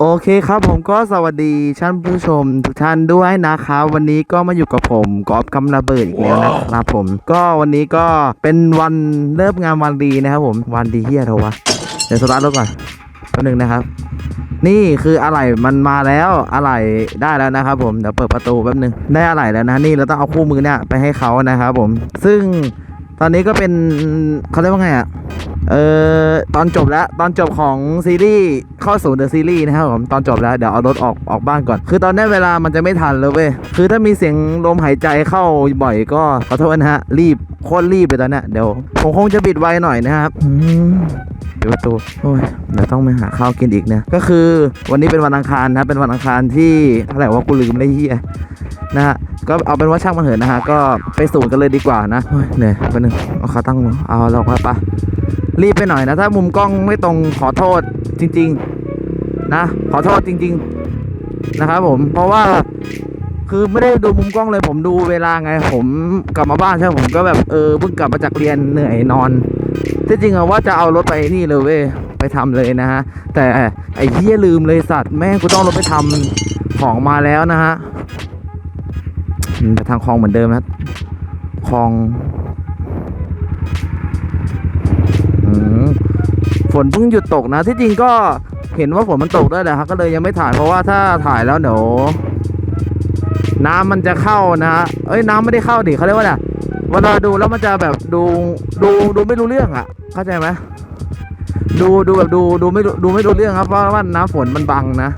โอเคครับผมก็สวัสดีท่านผู้ชมทุกท่านด้วยนะครับ วันนี้ก็มาอยู่กับผมกอล์ฟกำระเบิดอีกแล้วนะครับผมก็วันนี้ก็เป็นวันเริ่มงานวันดีนะครับผมวันดีเฮียเทวะเดี๋ยวสตาร์ทรถก่อนแป๊บนึงนะครับ นี่คืออะไหล่มันมาแล้วอะไหล่ได้แล้วนะครับผมเดี๋ยวเปิดประตูแป๊บนึงได้อะไหล่แล้วนะนี่เราต้องเอาคู่มือเนี่ยไปให้เขานะครับผมซึ่งตอนนี้ก็เป็นเขาเรียกว่าไงอะ เออตอนจบแล้วตอนจบของซีรีส์เข้าสู่เดอะซีรีส์นะครับผมตอนจบแล้วเดี๋ยวเอารถออกออกบ้านก่อน คือตอนนี้เวลามันจะไม่ทันเลยเว้ยคือถ้ามีเสียงลมหายใจเข้าบ่อยก็ขอโทษนะฮะรีบโคตรรีบเลยตอนเนี้ยเดี๋ยวผมคงจะบิดไวหน่อยนะครับอืมปิดประตูโอ้ยเดี๋ยวต้องไปหาข้าวกินอีกเนี่ยก็คือวันนี้เป็นวันอังคารนะเป็นวันอังคารที่เท่าไหร่ว่ากูลืมเลยเฮียนะฮะก็เอาเป็นว่าช่างมันเถอะนะฮะก็ไปสูตรกันเลยดีกว่านะเหนื่อยแป๊บนึงเอาขาตั้งเอาเราไปปะ รีบไปหน่อยนะ ถ้ามุมกล้องไม่ตรงขอโทษจริง ๆ นะ ขอโทษจริง ๆ นะครับผมเพราะว่าคือไม่ได้ดูมุมกล้องเลยผมดูเวลาไง ผมกลับมาบ้านใช่ไหมผมก็แบบเออเพิ่งกลับมาจากเรียนเหนื่อยนอนที่จริงอะว่าจะเอารถไปนี่เลยเว้ยไปทำเลยนะฮะ แต่ไอ้เหี้ยลืมเลยสัตว์แม่งกูต้องรถไปทำของมาแล้วนะฮะไปทางคลองเหมือนเดิมนะคลอง ฝนเพิ่งหยุดตกนะที่จริงก็เห็นว่าฝนมันตกด้วยแหละครับก็เลยยังไม่ถ่ายเพราะว่าถ้าถ่ายแล้วเดี๋ยวน้ำมันจะเข้านะฮะเอ้ยน้ำไม่ได้เข้าดิเขาเรียกว่าอะไรเวลาดูแล้วมันจะแบบดูดูดูไม่รู้เรื่องอะ เข้าใจไหมดูดูแบบดูดูไม่รู้ดูไม่รู้เรื่องครับเพราะว่าน้ำฝนมันบังนะ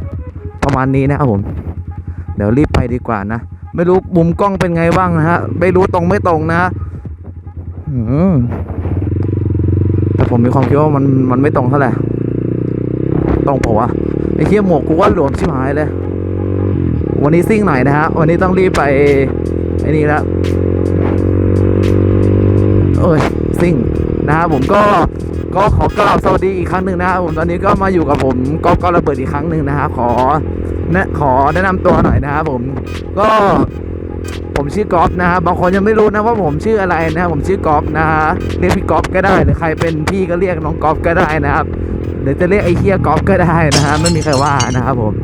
ประมาณนี้นะครับผม เดี๋ยวรีบไปดีกว่านะไม่รู้มุมกล้องเป็นไงบ้างนะฮะไม่รู้ตรงไม่ตรงนะอืม ผมมีความคิดว่ามันมันไม่ตรงเท่าไหร่ตรงเปล่าวะไอ้เคี้ยหมวกกูว่าหลวมชิบหายเลย วันนี้ซิ่งหน่อยนะฮะ วันนี้ต้องรีบไปไอ้นี่แล้วเอ้ยซิ่งนะครับผมก็ก็ขอกราบสวัสดีอีกครั้งหนึ่งนะครับผมตอนนี้ก็มาอยู่กับผมก็ก็ระเบิดอีกครั้งหนึ่งนะฮะขอแนะขอแนะนำตัวหน่อยนะครับผมก็ ผมชื่อกอล์ฟนะฮะบางคนยังไม่รู้นะว่าผมชื่ออะไรนะครับผมชื่อกอล์ฟนะฮะเรียกพี่กอล์ฟก็ได้หรือใครเป็นพี่ก็เรียกน้องกอล์ฟก็ได้นะครับหรือจะเรียกไอ้เฮียกอล์ฟก็ได้นะฮะไม่มีใครว่านะครับผม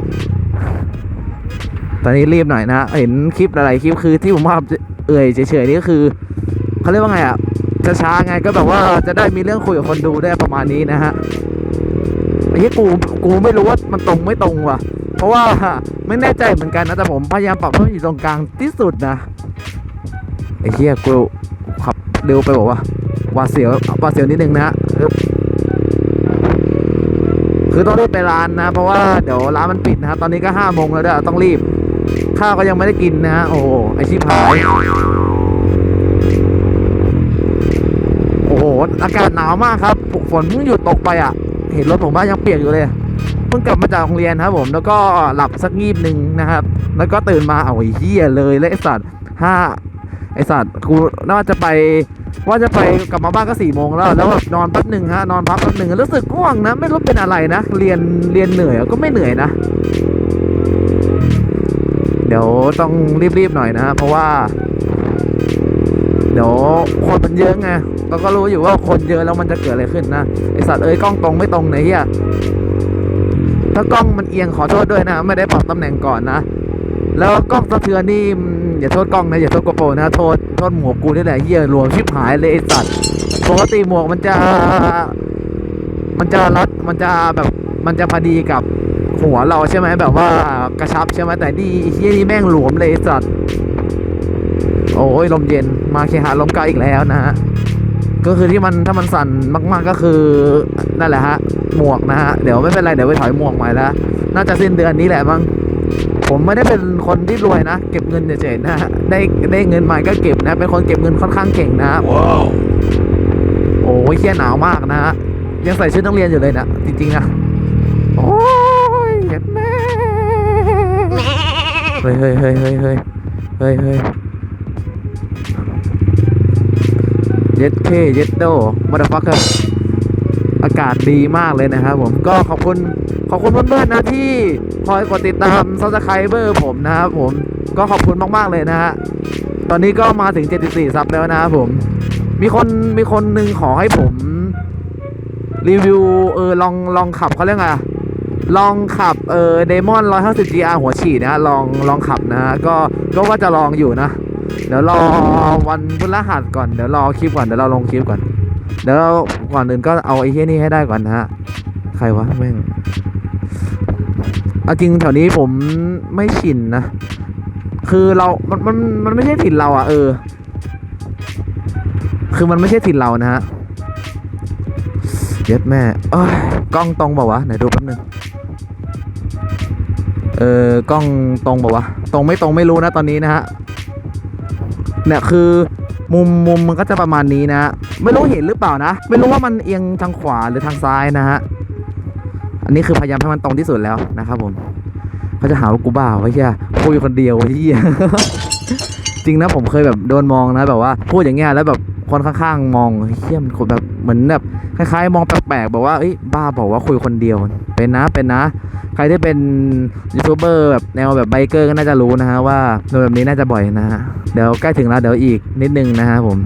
ตอนนี้รีบหน่อยนะ เห็นคลิปหลายๆคลิปคือที่ผมว่าเอ่ยเฉยๆนี่ก็คือเขาเรียกว่าไงอะจะช้าไงก็แบบว่าจะได้มีเรื่องคุยกับคนดูได้ประมาณนี้นะฮะไอ้ที่กูกูไม่รู้ว่ามันตรงไม่ตรงว่ะ เพราะว่าไม่แน่ใจเหมือนกันนะแต่ผมพยายามปรับให้มันอยู่ตรงกลางที่สุดนะไอ้เหี้ยกูขับเร็วไปบอกว่าวาเสียววาเสียวนิดนึงนะฮะคือต้องรีบไปร้านนะ เพราะว่าเดี๋ยวร้านมันปิดนะตอนนี้ก็ห้าโมงแล้วด้วยต้องรีบ ข้าวก็ยังไม่ได้กินนะฮะโอ้ไอชิบหายโอ้โหอากาศหนาวมากครับฝนเพิ่งหยุดตกไปอะ เห็นรถผมว่ายังเปียกอยู่เลย พิ่งกลับมาจากโรงเรียนครับผมแล้วก็หลับสักงีบหนึ่งนะครับ แล้วก็ตื่นมาเอาเหี้ยเลยแล้วไอสัตว์ห้าไอสัตว์กูน่าจะไปว่าจะไปกลับมาบ้านก็สี่โมงแล้ว แล้วแบบนอนแป๊บหนึ่งฮะนอนพักแป๊บหนึ่งรู้สึกง่วงนะ ไม่รู้เป็นอะไรนะ เรียนเรียนเหนื่อยก็ไม่เหนื่อยนะ เดี๋ยวต้องรีบๆหน่อยนะเพราะว่า เดี๋ยวคนมันเยอะไงเราก็รู้อยู่ว่าคนเยอะแล้วมันจะเกิดอะไรขึ้นนะไอสัตว์เอ้ยกล้องตรงไม่ตรงไหนเฮีย ถ้ากล้องมันเอียงขอโทษด้วยนะ ไม่ได้ปรับตำแหน่งก่อนนะ แล้วกล้องสะเทือนนี่อย่าโทษกล้องนะอย่าโทษโกโปรงนะโทษโทษหมวกกูนี่แหละเฮียรวมชิบหายเลยไอสัตว์ปกติหมวกมันจะ มันจะรัดมันจะแบบมันจะพอดีกับหัวเราใช่ไหมแบบว่ากระชับใช่ไหมแต่นี่เฮียนี่แม่งหลวมเลยสัตว์โอ้ยลมเย็นมาเคหาลมเก่าอีกแล้วนะฮะ ก็คือที่มันถ้ามันสั่นมากๆก็คือนั่นแหละฮะหมวกนะฮะเดี๋ยวไม่เป็นไรเดี๋ยวไปถอยหมวกใหม่แล้วน่าจะสิ้นเดือนนี้แหละมั้งผมไม่ได้เป็นคนที่รวยนะ เก็บเงินเฉยๆนะฮะได้ได้เงินใหม่ก็เก็บนะ เป็นคนเก็บเงินค่อนข้างเก่งนะฮะโอ้ยเคี้ยหนาวมากนะฮะยังใส่ชุดนักเรียนอยู่เลยนะจริงๆนะโอ้ยเห็นแม่เฮ้ยเฮ้ยเฮ้ยเฮ้ยเฮ้ยเฮ้ย ย็ดเคเย็ดโดมาดฟักเกอร์อากาศดีมากเลยนะครับผมก็ขอบคุณขอบคุณเพื่อนๆนะที่คอยกดติดตามซับสไครเบอร์ผมนะครับผมก็ขอบคุณมากๆเลยนะฮะตอนนี้ก็มาถึง 74 ซับแล้วนะครับผม มีคนมีคนหนึ่งขอให้ผม รีวิวเออลองลองขับเขาเรียกไงลองขับเออเดมอน150 GR หัวฉีดนะฮะลองลองขับนะฮะก็ก็ว่าจะลองอยู่นะ เดี๋ยวรอวันพฤหัสก่อน เดี๋ยวรอคลิปก่อน เดี๋ยวเราลงคลิปก่อน เดี๋ยวก่อนอื่นก็เอาไอ้เหี้ยนี่ให้ได้ก่อนนะฮะ ใครวะแม่งเอาจริงแถวนี้ผมไม่ชินนะ คือเรา มัน มัน มันไม่ใช่ถิ่นเราอะเออ คือมันไม่ใช่ถิ่นเรานะฮะเย็ดแม่เอ้ยกล้องตรงเปล่าวะ ไหนดูแป๊บนึง เออกล้องตรงเปล่าวะ ตรงไม่ตรงไม่รู้นะตอนนี้นะฮะ เนี่ยคือมุมมุมมันก็จะประมาณนี้นะ ไม่รู้เห็นหรือเปล่านะ ไม่รู้ว่ามันเอียงทางขวาหรือทางซ้ายนะฮะ อันนี้คือพยายามให้มันตรงที่สุดแล้วนะครับผมเขาจะหาว่ากูบ้าไว้เหี้ยคุยคนเดียวไอ้เหี้ยจริงนะผมเคยแบบโดนมองนะแบบว่าพูดอย่างเงี้ยแล้วแบบคนข้างๆมองเฮี้ยมนคนแบบเหมือนแบบคล้ายๆ มองแปลกๆแบบว่าเอ้ยบ้าบอกว่าคุยคนเดียว เป็นนะเป็นนะใครที่เป็นยูทูบเบอร์แบบแนวแบบไบเกอร์ก็น่าจะรู้นะฮะว่าโดนแบบนี้น่าจะบ่อยนะฮะเดี๋ยวใกล้ถึงแล้วเดี๋ยวอีกนิดนึงนะฮะผม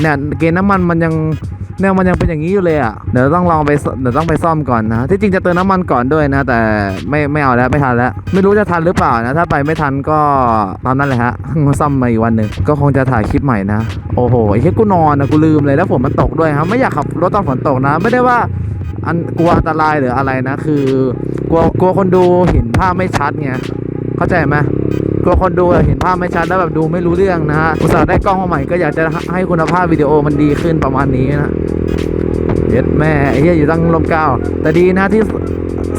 เนี่ยเกณฑ์น้ำมันมันยังแนวมันยังเป็นอย่างนี้อยู่เลยอะ เดี๋ยวต้องลองไปเดี๋ยวต้องไปซ่อมก่อนนะ ที่จริงจะเติมน้ำมันก่อนด้วยนะ แต่ไม่ไม่เอาแล้วไม่ทันแล้ว ไม่รู้จะทันหรือเปล่านะ ถ้าไปไม่ทันก็ตามนั้นเลยฮะซ่อมมาอีกวันหนึ่งก็คงจะถ่ายคลิปใหม่นะ โอ้โหไอ้เฮ้กูนอนนะกูลืมเลยแล้วฝนมันตกด้วยครับไม่อยากขับรถตอนฝนตกนะ ไม่ได้ว่า อันกลัวอันตรายหรืออะไรนะ คือกลัวกลัวคนดูเห็นภาพไม่ชัดไงเข้าใจไหมกลัวคนดูเห็นภาพไม่ชัดแล้วแบบดูไม่รู้เรื่องนะฮะอุตส่าห์ได้กล้องมาใหม่ก็อยากจะให้คุณภาพวิดีโอมันดีขึ้นประมาณนี้นะเย็ดแม่เหี้ยอยู่ตั้งลมเก้าแต่ดีนะที่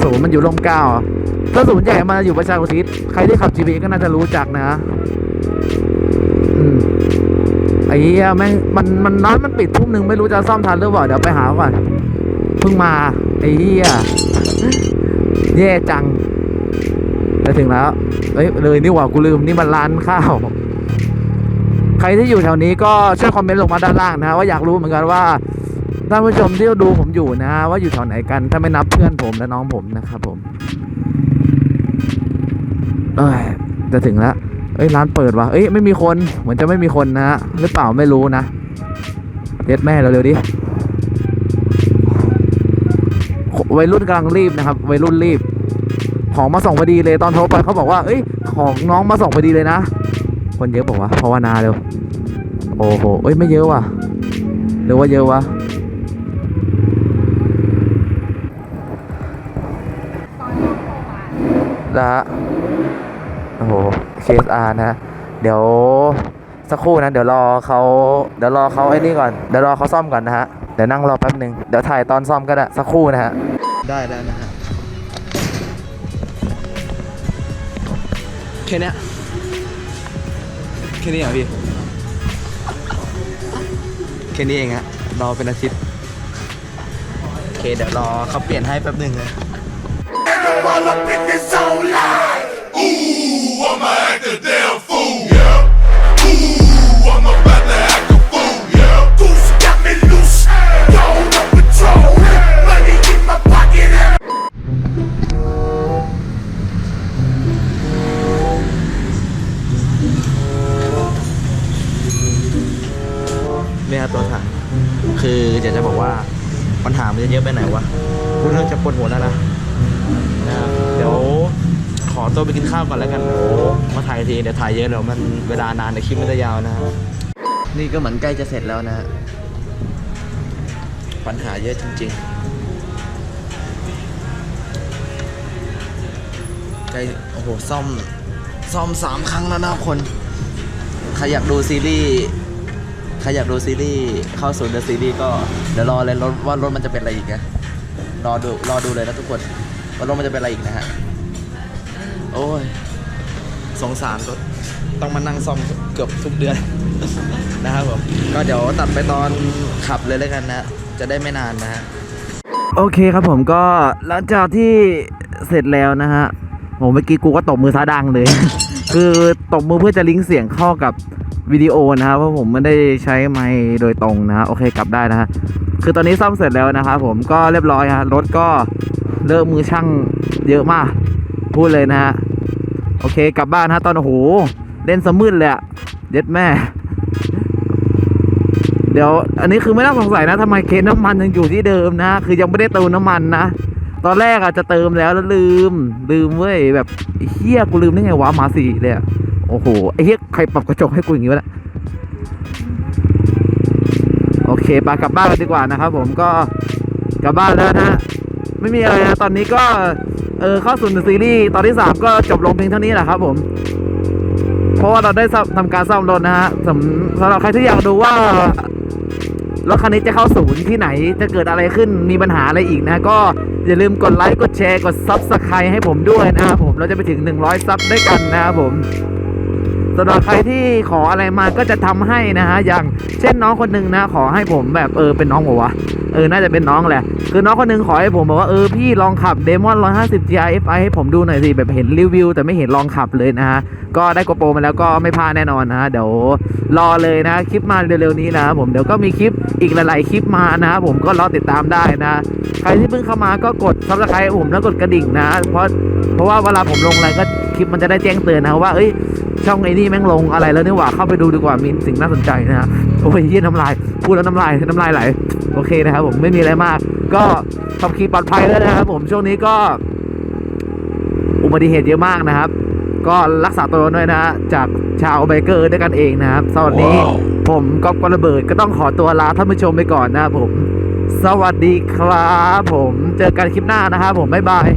ศูนย์มันอยู่ลมเก้าถ้าศูนย์ใหญ่มาอยู่ประชาอุทิศใครที่ขับ GP ก็น่าจะรู้จักนะอืมไอ้เหี้ยแม่งมันมันร้านมันปิดทุ่มหนึ่งไม่รู้จะซ่อมทันหรือเปล่าเดี๋ยวไปหาก่อน เพิ่งมา ไอ้เหี้ยแย่จังจะถึงแล้ว เอ้ย เลยนี่หว่ากูลืมนี่มันร้านข้าว ใครที่อยู่แถวนี้ก็ช่วยคอมเมนต์ลงมาด้านล่างนะ ว่าอยากรู้เหมือนกันว่าท่านผู้ชมที่ดูผมอยู่นะ ว่าอยู่แถวไหนกัน ถ้าไม่นับเพื่อนผมและน้องผมนะครับผม เอ้ย จะถึงแล้วเอ้ยร้านเปิดวะเอ้ยไม่มีคนเหมือนจะไม่มีคนนะหรือเปล่าไม่รู้นะเด็ดแม่เราเร็วดิ วัยรุ่นกำลังรีบนะครับ วัยรุ่นรีบ ของมาส่งพอดีเลยตอนโทรไปเขาบอกว่า เอ้ย ของน้องมาส่งพอดีเลยนะ คนเยอะบอกว่าภาวนาเร็ว โอ้โห เอ้ย ไม่เยอะว่ะ หรือว่าเยอะวะละโอ้โห KSR นะ เดี๋ยวสักครู่นะ เดี๋ยวรอเขาเดี๋ยวรอเขาไอ้นี่ก่อน เดี๋ยวรอเขาซ่อมก่อนนะฮะ เดี๋ยวนั่งรอแป๊บหนึ่งเดี๋ยวถ่ายตอนซ่อมก็ได้ สักครู่นะฮะ ได้แล้วนะฮะแค่นี้แค่นี้เหรอพี่แค่นี้เองฮะรอเป็นอาทิตย์โอเคเดี๋ยวรอเขาเปลี่ยนให้แป๊บหนึ่งนะ all up in this zone live. Ooh, I'ma act a damn fool, ตัวไปกินข้าวก่อนแล้วกันโอ้มาถ่ายทีเดี๋ยวถ่ายเยอะเดี๋ยวมันเวลานานเดี๋ยวคลิปมันจะยาวนะครับนี่ก็เหมือนใกล้จะเสร็จแล้วนะฮะปัญหาเยอะจริง ๆ ใกล้โอ้โหซ่อมซ่อมสามครั้งแล้วนะครับคนใครอยากดูซีรีส์ใครอยากดูซีรีส์เข้าสู่เดอะซีรีส์ก็เดี๋ยวรอเลยรถว่ารถมันจะเป็นอะไรอีกนะรอดูรอดูเลยนะทุกคนว่ารถมันจะเป็นอะไรอีกนะฮะ โอ้ย สงสารรถต้องมานั่งซ่อมเกือบทุกเดือน นะครับผมก็เดี๋ยวตัดไปตอนขับเลยแล้วกันนะ จะได้ไม่นานนะฮะโอเคครับผมก็หลังจากที่เสร็จแล้วนะฮะผมเมื่อกี้กูก็ตบมือซาดังเลย คือตบมือเพื่อจะลิงก์เสียงเข้ากับวิดีโอนะครับเพราะผมไม่ได้ใช้ไมค์โดยตรงนะฮะโอเคกลับได้นะฮะคือตอนนี้ซ่อมเสร็จแล้วนะครับผมก็เรียบร้อยฮะรถก็เลิกมือช่างเยอะมาก พูดเลยนะฮะ โอเคกลับบ้านฮะตอนโอ้โหเล่นสมืดเลยอะเด็ดแม่ เดี๋ยว อันนี้คือไม่ต้องสงสัยนะทำไมเคสน้ำมันยังอยู่ที่เดิมนะ คือยังไม่ได้เติมน้ำมันนะ ตอนแรกอะจะเติมแล้วแล้วลืม ลืมเว้ยแบบเฮี้ยกูลืมได้ไงวะมาสี่เลยอะโอ้โหไอ้เฮี้ยใครปรับกระจกให้กูอย่างงี้วะเนี่ยโอเคไปกลับบ้านกันดีกว่านะครับผมก็กลับบ้านแล้วนะ ไม่มีอะไรนะตอนนี้ก็ เออเข้าสู่ซีรีส์ตอนที่ 3 ก็จบลงเพียงเท่านี้แหละครับผมเพราะว่าเราได้ทำการซ่อมรถนะฮะสำสำหรับใครที่อยากดูว่ารถคันนี้จะเข้าศูนย์ที่ไหนจะเกิดอะไรขึ้นมีปัญหาอะไรอีกนะ ก็อย่าลืมกดไลค์กดแชร์กดซับสไครต์ให้ผมด้วยนะครับผมเราจะไปถึง 100ซับด้วยกันนะครับผม สำหรับใครที่ขออะไรมาก็จะทำให้นะฮะอย่างเช่นน้องคนหนึ่งนะ ขอให้ผมแบบเออเป็นน้องบอกวะเออน่าจะเป็นน้องแหละ คือน้องคนหนึงขอให้ผมบอกว่าเออพี่ลองขับ Demon 150 GRFI ให้ผมดูหน่อยสิแบบเห็นรีวิว แต่ไม่เห็นลองขับเลยนะฮะก็ได้โกโปรมาแล้วก็ไม่พลาดแน่นอนนะฮะเดี๋ยวรอเลยนะคลิปมาเร็วๆนี้นะครับผมเดี๋ยวก็มีคลิปอีกหลายๆคลิปมานะครับผมก็รอติดตามได้นะ ใครที่เพิ่งเข้ามาก็กด subscribe ผมแล้วกดกระดิ่งนะ เพราะเพราะว่าเวลาผมลงอะไรก็ คลิปมันจะได้แจ้งเตือนนะว่าเอ้ยช่องไอ้นี่แม่งลงอะไรแล้วนี่หว่าเข้าไปดูดีกว่ามีสิ่งน่าสนใจนะฮะโอ้ยเยี่ยน้ำลาย พูดแล้วน้ำลายน้ำลายไหลโอเคนะครับผมไม่มีอะไรมาก ก็ขับขี่ปลอดภัยแล้วนะครับผมช่วงนี้ก็อุบัติเหตุเยอะมากนะครับ ก็รักษาตัวด้วยนะฮะจากชาวไบเกอร์ด้วยกันเองนะครับสวัสดี Wow ผมก๊อฟกระเบิดก็ต้องขอตัวลาท่านผู้ชมไปก่อนนะครับผม สวัสดีครับผมเจอกันคลิปหน้านะครับผมบ๊ายบาย